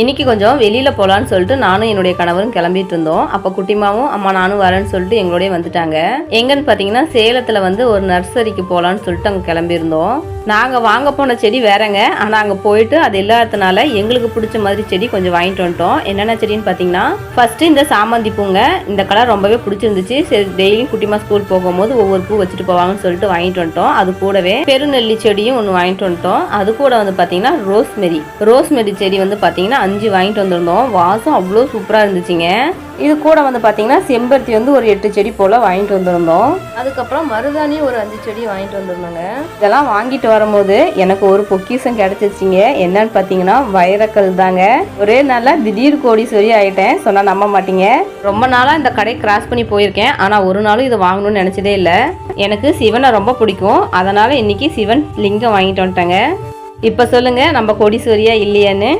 இன்னைக்கு கொஞ்சம் வெளியில் போகலான்னு சொல்லிட்டு நானும் என்னுடைய கணவரும் கிளம்பிட்டு இருந்தோம் அப்போ குட்டிமாவும் அம்மா நானும் வரேன்னு சொல்லிட்டு எங்களோடய வந்துட்டாங்க. எங்கன்னு பார்த்தீங்கன்னா சேலத்தில் வந்து ஒரு நர்சரிக்கு போகலான்னு சொல்லிட்டு அங்கே கிளம்பியிருந்தோம். நாங்கள் வாங்க போன செடி வேறங்க. ஆனால் அங்கே போயிட்டு அது இல்லாததுனால எங்களுக்கு பிடிச்ச மாதிரி செடி கொஞ்சம் வாங்கிட்டு வந்துட்டோம். என்னென்ன செடின்னு பார்த்தீங்கன்னா ஃபஸ்ட்டு இந்த சாமந்தி பூங்க. இந்த கலர் ரொம்பவே பிடிச்சிருந்துச்சு. சரி டெய்லியும் குட்டிமா ஸ்கூல் போகும்போது ஒவ்வொரு பூ வச்சுட்டு போவாங்கன்னு சொல்லிட்டு வாங்கிட்டு வந்துட்டோம். அது கூடவே பெருநெல்லி செடியும் ஒன்று வாங்கிட்டு வந்துட்டோம். அது கூட வந்து பார்த்தீங்கன்னா ரோஸ்மெரி ரோஸ்மெரி செடி வந்து பார்த்தீங்கன்னா அஞ்சு வாங்கிட்டு வந்திருந்தோம். வாசம் அவ்வளோ சூப்பராக இருந்துச்சுங்க. இது கூட வந்து பார்த்தீங்கன்னா செம்பருத்தி வந்து ஒரு எட்டு செடி போல் வாங்கிட்டு வந்திருந்தோம். அதுக்கப்புறம் மருதாணி ஒரு அஞ்சு செடி வாங்கிட்டு வந்திருந்தோங்க. இதெல்லாம் வாங்கிட்டு வரும்போது எனக்கு ஒரு பொக்கிஷம் கிடைச்சிச்சிங்க. என்னன்னு பார்த்தீங்கன்னா வைரக்கல் தாங்க. ஒரே நாளில் திடீர் கோடீஸ்வரி ஆயிட்டேன். சொன்னால் நம்ப மாட்டீங்க. ரொம்ப நாளாக இந்த கடை கிராஸ் பண்ணி போயிருக்கேன். ஆனால் ஒரு நாளும் இது வாங்கணும்னு நினச்சதே இல்லை. எனக்கு சிவனை ரொம்ப பிடிக்கும். அதனால் இன்னைக்கு சிவன் லிங்கம் வாங்கிட்டு வந்துட்டேங்க. இப்போ சொல்லுங்கள் நம்ம கோடீஸ்வரியா இல்லையான்னு.